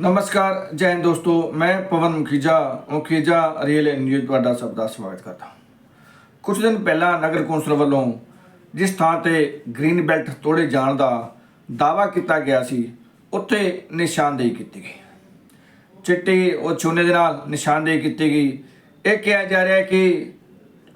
ਨਮਸਕਾਰ, ਜੈ ਹਿੰਦ ਦੋਸਤੋ। ਮੈਂ ਪਵਨ ਮੁਖੀਜਾ ਮੁਖੀਜਾ ਰੀਅਲ ਨਿਊਜ਼ ਤੁਹਾਡਾ ਸਭ ਦਾ ਸਵਾਗਤ ਕਰਦਾ ਹਾਂ। ਕੁਝ ਦਿਨ ਪਹਿਲਾਂ ਨਗਰ ਕੌਂਸਲ ਵੱਲੋਂ ਜਿਸ ਥਾਂ ਤੇ ਗ੍ਰੀਨ ਬੈਲਟ ਤੋੜੇ ਜਾਣ ਦਾ ਦਾਵਾ ਕੀਤਾ ਗਿਆ ਸੀ, ਉੱਥੇ ਨਿਸ਼ਾਨਦੇਹੀ ਕੀਤੀ ਗਈ। ਚਿੱਟੀ ਉਹ ਚੂਨੇ ਦੇ ਨਾਲ ਨਿਸ਼ਾਨਦੇਹੀ ਕੀਤੀ ਗਈ। ਇਹ ਕਿਹਾ ਜਾ ਰਿਹਾ ਹੈ ਕਿ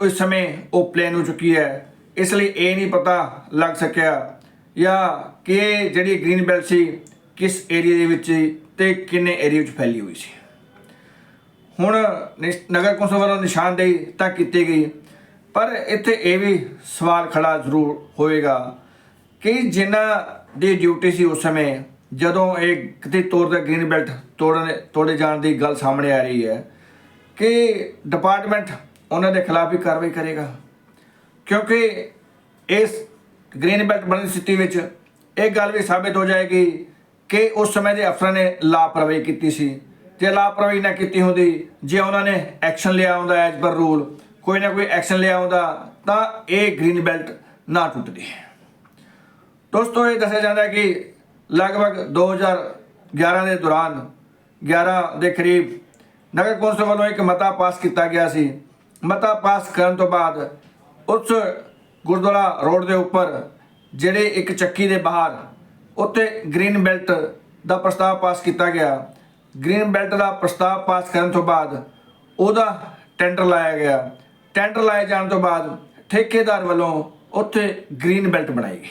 ਉਸ ਸਮੇਂ ਉਹ ਪਲੇਨ ਹੋ ਚੁੱਕੀ ਹੈ। ਇਸ ਲਈ ਇਹ ਨਹੀਂ ਪਤਾ ਲੱਗ ਸਕਿਆ ਜਾਂ ਕਿ ਜਿਹੜੀ ਗ੍ਰੀਨ ਬੈਲਟ ਸੀ, ਕਿਸ ਏਰੀਆ ਦੇ ਵਿੱਚ ਤੇ ਕਿੰਨੇ ਏਰੀਆ ਵਿੱਚ ਫੈਲੀ ਹੋਈ ਸੀ। ਹੁਣ ਨਿਸ਼- ਨਗਰ ਕੌਂਸਲ ਵੱਲੋਂ ਨਿਸ਼ਾਨਦੇਹੀ ਤਾਂ ਕੀਤੀ ਗਈ, ਪਰ ਇੱਥੇ ਇਹ ਵੀ ਸਵਾਲ ਖੜਾ ਜ਼ਰੂਰ ਹੋਏਗਾ ਕਿ ਜਿਨ੍ਹਾਂ ਦੀ ਡਿਊਟੀ ਸੀ ਉਸ ਸਮੇਂ, ਜਦੋਂ ਇਹ ਕਿਤੇ ਤੌਰ ਤੇ ਗ੍ਰੀਨ ਬੈਲਟ ਤੋੜਨ, ਤੋੜੇ ਜਾਣ ਦੀ ਗੱਲ ਸਾਹਮਣੇ ਆ ਰਹੀ ਹੈ, ਕਿ ਡਿਪਾਰਟਮੈਂਟ ਉਹਨਾਂ ਦੇ ਖਿਲਾਫ ਵੀ ਕਾਰਵਾਈ ਕਰੇਗਾ। ਕਿਉਂਕਿ ਇਸ ਗ੍ਰੀਨ ਬੈਲਟ ਬਣਨ ਦੀ ਸਥਿਤੀ ਵਿੱਚ ਇਹ ਗੱਲ ਵੀ ਸਾਬਿਤ ਹੋ ਜਾਏਗੀ ਕਿ ਉਸ ਸਮੇਂ ਦੇ ਅਫਸਰਾਂ ਨੇ ਲਾਪਰਵਾਹੀ ਕੀਤੀ ਸੀ ਜੇ ਲਾਪਰਵਾਹੀ ਨਾ ਕੀਤੀ ਹੁੰਦੀ, ਜੇ ਉਹਨਾਂ ਨੇ ਐਕਸ਼ਨ ਲਿਆ ਹੁੰਦਾ ਐਜ਼ ਪਰ ਰੂਲ, ਕੋਈ ਨਾ ਕੋਈ ਐਕਸ਼ਨ ਲਿਆ ਹੁੰਦਾ, ਤਾਂ ਇਹ ਗ੍ਰੀਨ ਬੈਲਟ ਨਾ ਟੁੱਟਦੀ। ਦੋਸਤੋ, ਇਹ ਦੱਸਿਆ ਜਾਂਦਾ ਕਿ ਲਗਭਗ 2011 ਦੇ ਦੌਰਾਨ 11 ਦੇ ਕਰੀਬ, ਨਗਰ ਕੌਂਸਲ ਵੱਲੋਂ ਇੱਕ ਮਤਾ ਪਾਸ ਕੀਤਾ ਗਿਆ ਸੀ। ਮਤਾ ਪਾਸ ਕਰਨ ਤੋਂ ਬਾਅਦ ਉਸ ਗੁਰਦੁਆਰਾ ਰੋਡ ਦੇ ਉੱਪਰ, ਜਿਹੜੇ ਇੱਕ ਚੱਕੀ ਦੇ ਬਾਹਰ ਉੱਤੇ ਗ੍ਰੀਨ ਬੈਲਟ ਦਾ ਪ੍ਰਸਤਾਵ ਪਾਸ ਕੀਤਾ ਗਿਆ। ਗ੍ਰੀਨ ਬੈਲਟ ਦਾ ਪ੍ਰਸਤਾਵ ਪਾਸ ਕਰਨ ਤੋਂ ਬਾਅਦ ਉਹਦਾ ਟੈਂਡਰ ਲਾਇਆ ਗਿਆ। ਟੈਂਡਰ ਲਾਏ ਜਾਣ ਤੋਂ ਬਾਅਦ ਠੇਕੇਦਾਰ ਵੱਲੋਂ ਉੱਥੇ ਗ੍ਰੀਨ ਬੈਲਟ ਬਣਾਈ ਗਈ।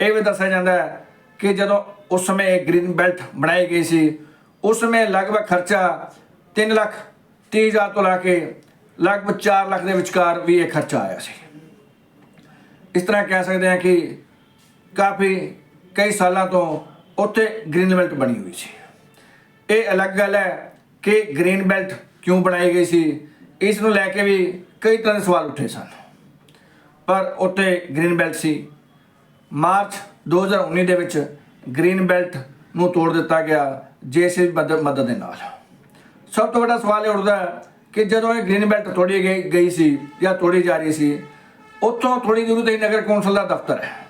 ਇਹ ਵੀ ਦੱਸਿਆ ਜਾਂਦਾ ਹੈ ਕਿ ਜਦੋਂ ਉਸ ਸਮੇਂ ਇਹ ਗ੍ਰੀਨ ਬੈਲਟ ਬਣਾਈ ਗਈ ਸੀ, ਉਸ ਸਮੇਂ ਲਗਭਗ ਖਰਚਾ 3 ਲੱਖ 30 ਹਜ਼ਾਰ ਤੋਂ ਲਾ ਕੇ ਲਗਭਗ 4 ਲੱਖ ਦੇ ਵਿਚਕਾਰ ਵੀ ਇਹ ਖਰਚਾ ਆਇਆ ਸੀ। ਇਸ ਤਰ੍ਹਾਂ ਕਹਿ ਸਕਦੇ ਹਾਂ ਕਿ ਕਾਫੀ ਕਈ ਸਾਲਾਂ ਤੋਂ ਉੱਥੇ ਗ੍ਰੀਨ ਬੈਲਟ ਬਣੀ ਹੋਈ ਸੀ। ਇਹ ਅਲੱਗ ਗੱਲ ਹੈ ਕਿ ਗ੍ਰੀਨ ਬੈਲਟ ਕਿਉਂ ਬਣਾਈ ਗਈ ਸੀ? ਇਸ ਨੂੰ ਲੈ ਕੇ ਵੀ ਕਈ ਤਰ੍ਹਾਂ ਦੇ ਸਵਾਲ ਉੱਠੇ ਸਨ। ਪਰ ਉੱਥੇ ਗ੍ਰੀਨ ਬੈਲਟ ਸੀ। ਮਾਰਚ 2019 ਦੇ ਵਿੱਚ ਗ੍ਰੀਨ ਬੈਲਟ ਨੂੰ ਤੋੜ ਦਿੱਤਾ ਗਿਆ ਜੇਸੀਬੀ ਮਦਦ ਮਦਦ ਦੇ ਨਾਲ। ਸਭ ਤੋਂ ਵੱਡਾ ਸਵਾਲ ਇਹ ਉੱਠਦਾ ਕਿ ਜਦੋਂ ਇਹ ਗ੍ਰੀਨ ਬੈਲਟ ਤੋੜੀ ਗਈ ਗਈ ਸੀ ਜਾਂ ਤੋੜੀ ਜਾ ਰਹੀ ਸੀ, ਉੱਥੋਂ ਥੋੜੀ ਦੂਰ ਤੇ ਨਗਰ ਕੌਂਸਲ ਦਾ ਦਫ਼ਤਰ ਹੈ।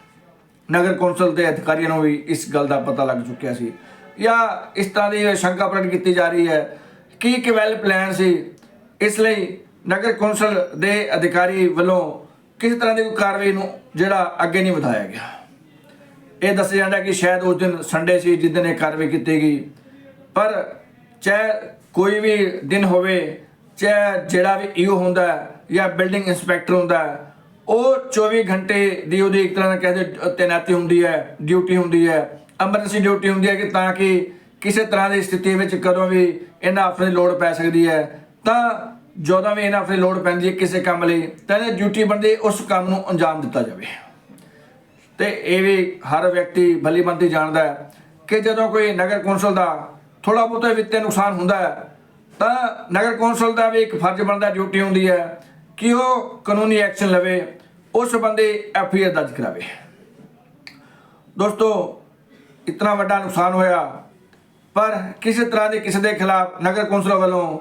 ਨਗਰ ਕੌਂਸਲ ਦੇ ਅਧਿਕਾਰੀਆਂ ਨੂੰ ਵੀ ਇਸ ਗੱਲ ਦਾ ਪਤਾ ਲੱਗ ਚੁੱਕਿਆ ਸੀ। ਜਾਂ ਇਸ ਤਰ੍ਹਾਂ ਦੀ ਸ਼ੰਕਾ ਪ੍ਰਗਟ ਕੀਤੀ ਜਾ ਰਹੀ ਹੈ। ਕਿ ਇੱਕ ਵੈਲ ਪਲਾਨ ਸੀ? ਇਸ ਲਈ ਨਗਰ ਕੌਂਸਲ ਦੇ ਅਧਿਕਾਰੀ ਵੱਲੋਂ ਕਿਸੇ ਤਰ੍ਹਾਂ ਦੀ ਕੋਈ ਕਾਰਵਾਈ ਨੂੰ ਜਿਹੜਾ ਅੱਗੇ ਨਹੀਂ ਵਧਾਇਆ ਗਿਆ। ਇਹ ਦੱਸਿਆ ਜਾਂਦਾ ਕਿ ਸ਼ਾਇਦ ਉਸ ਦਿਨ ਸੰਡੇ ਸੀ ਜਿਸ ਦਿਨ ਇਹ ਕਾਰਵਾਈ ਕੀਤੀ ਗਈ। ਪਰ ਚਾਹੇ ਕੋਈ ਵੀ ਦਿਨ ਹੋਵੇ, ਚਾਹੇ ਜਿਹੜਾ ਵੀ ਈਓ ਹੁੰਦਾ ਜਾਂ ਬਿਲਡਿੰਗ ਇੰਸਪੈਕਟਰ ਹੁੰਦਾ ਉਹ 24 ਘੰਟੇ ਦੀ ਉਹਦੀ ਇੱਕ ਤਰ੍ਹਾਂ ਨਾਲ ਕਹਿੰਦੇ ਤੈਨਾਤੀ ਹੁੰਦੀ ਹੈ ਡਿਊਟੀ ਹੁੰਦੀ ਹੈ ਐਮਰਜੈਂਸੀ ਡਿਊਟੀ ਹੁੰਦੀ ਹੈ ਕਿ ਤਾਂ ਕਿ ਕਿਸੇ ਤਰ੍ਹਾਂ ਦੀ ਸਥਿਤੀ ਵਿੱਚ ਕਦੋਂ ਵੀ ਇਹਨਾਂ ਅਫਸਰਾਂ ਲੋੜ ਪੈ ਸਕਦੀ ਹੈ। ਤਾਂ ਜਦੋਂ ਵੀ ਇਹਨਾਂ ਅਫਸਰਾਂ ਲੋੜ ਪੈਂਦੀ ਹੈ ਕਿਸੇ ਕੰਮ ਲਈ, ਤਾਂ ਇਹ ਡਿਊਟੀ ਬਣਦੀ ਉਸ ਕੰਮ ਨੂੰ ਅੰਜਾਮ ਦਿੱਤਾ ਜਾਵੇ। ਤੇ ਇਹ ਵੀ ਹਰ ਵਿਅਕਤੀ ਭਲੀ ਬੰਦੀ ਜਾਣਦਾ ਹੈ ਕਿ ਜਦੋਂ ਕੋਈ ਨਗਰ ਕੌਂਸਲ ਦਾ ਥੋੜਾ ਬਹੁਤਾ ਵਿੱਤੀ ਨੁਕਸਾਨ ਹੁੰਦਾ ਹੈ, ਤਾਂ ਨਗਰ ਕੌਂਸਲ ਦਾ ਵੀ ਇੱਕ ਫਰਜ਼ ਬਣਦਾ ਡਿਊਟੀ ਹੁੰਦੀ ਹੈ। ਕਿ ਉਹ ਕਾਨੂੰਨੀ ਐਕਸ਼ਨ ਲਵੇ, ਉਸ ਸੰਬੰਧੀ ਐਫ ਆਈ ਆਰ ਦਰਜ ਕਰਾਵੇ। ਦੋਸਤੋ, ਇਤਨਾ ਵੱਡਾ ਨੁਕਸਾਨ ਹੋਇਆ, ਪਰ ਕਿਸੇ ਤਰ੍ਹਾਂ ਦੇ ਕਿਸੇ ਦੇ ਖਿਲਾਫ ਨਗਰ ਕੌਂਸਲ ਵੱਲੋਂ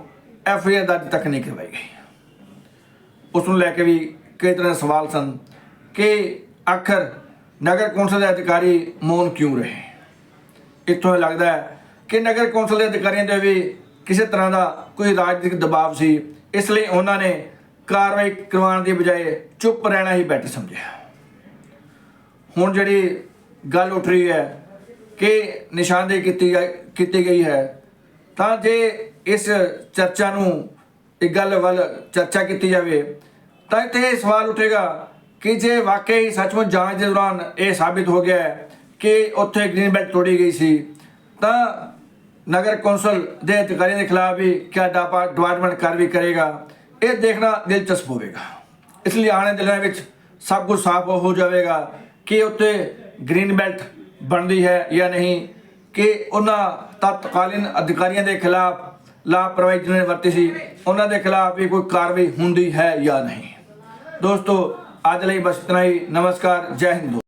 ਐਫ ਆਈ ਆਰ ਦਰਜ ਤੱਕ ਨਹੀਂ ਕਰਵਾਈ ਗਈ। ਉਸ ਨੂੰ ਲੈ ਕੇ ਵੀ ਕਈ ਤਰ੍ਹਾਂ ਦੇ ਸਵਾਲ ਸਨ ਕਿ ਆਖਰ ਨਗਰ ਕੌਂਸਲ ਦੇ ਅਧਿਕਾਰੀ ਮੌਨ ਕਿਉਂ ਰਹੇ? ਇੱਥੋਂ ਲੱਗਦਾ ਹੈ ਕਿ ਨਗਰ ਕੌਂਸਲ ਦੇ ਅਧਿਕਾਰੀਆਂ ਤੇ ਵੀ ਕਿਸੇ ਤਰ੍ਹਾਂ ਦਾ ਕੋਈ ਰਾਜਨੀਤਿਕ ਦਬਾਅ ਸੀ, ਇਸ ਲਈ ਉਹਨਾਂ ਨੇ ਕਾਰਵਾਈ ਕਰਵਾਉਣ ਦੀ ਬਜਾਏ ਚੁੱਪ ਰਹਿਣਾ ਹੀ ਬੈਟਰ ਸਮਝਿਆ। ਹੁਣ ਜਿਹੜੀ ਗੱਲ ਉੱਠ ਰਹੀ ਹੈ ਕਿ ਨਿਸ਼ਾਨਦੇਹੀ ਕੀਤੀ ਗਈ- ਕੀਤੀ ਗਈ ਹੈ, ਤਾਂ ਜੇ ਇਸ ਚਰਚਾ ਨੂੰ ਇੱਕ ਗੱਲ ਵੱਲ ਚਰਚਾ ਕੀਤੀ ਜਾਵੇ, ਤਾਂ ਇੱਥੇ ਇਹ ਸਵਾਲ ਉੱਠੇਗਾ ਕਿ ਜੇ ਵਾਕਈ ਸੱਚਮੁੱਚ ਜਾਂਚ ਦੇ ਦੌਰਾਨ ਇਹ ਸਾਬਿਤ ਹੋ ਗਿਆ ਕਿ ਉੱਥੇ ਗ੍ਰੀਨ ਬੈਲਟ ਤੋੜੀ ਗਈ ਸੀ, ਤਾਂ ਨਗਰ ਕੌਂਸਲ ਦੇ ਅਧਿਕਾਰੀਆਂ ਦੇ ਖਿਲਾਫ ਵੀ ਕਿਆ ਡਾਪਾ ਡਿਪਾਰਟਮੈਂਟ ਕਾਰਵਾਈ ਕਰੇਗਾ। ਇਹ ਦੇਖਣਾ ਦਿਲਚਸਪ ਹੋਵੇਗਾ। ਇਸ ਲਈ ਆਉਣ ਵਾਲੇ ਦਿਨਾਂ ਵਿੱਚ ਸਭ ਕੁਝ ਸਾਫ਼ ਹੋ ਜਾਵੇਗਾ ਕਿ ਉੱਤੇ ਗ੍ਰੀਨ ਬੈਲਟ ਬਣਦੀ ਹੈ ਜਾਂ ਨਹੀਂ, ਕਿ ਉਹਨਾਂ ਤਤਕਾਲੀਨ ਅਧਿਕਾਰੀਆਂ ਦੇ ਖਿਲਾਫ ਲਾਪਰਵਾਹੀ ਜਿਹਨਾਂ ਨੇ ਵਰਤੀ ਸੀ, ਉਹਨਾਂ ਦੇ ਖਿਲਾਫ ਵੀ ਕੋਈ ਕਾਰਵਾਈ ਹੁੰਦੀ ਹੈ ਜਾਂ ਨਹੀਂ। ਦੋਸਤੋ, ਅੱਜ ਲਈ ਬਸ ਇਤਨਾ ਹੀ। ਨਮਸਕਾਰ, ਜੈ ਹਿੰਦ।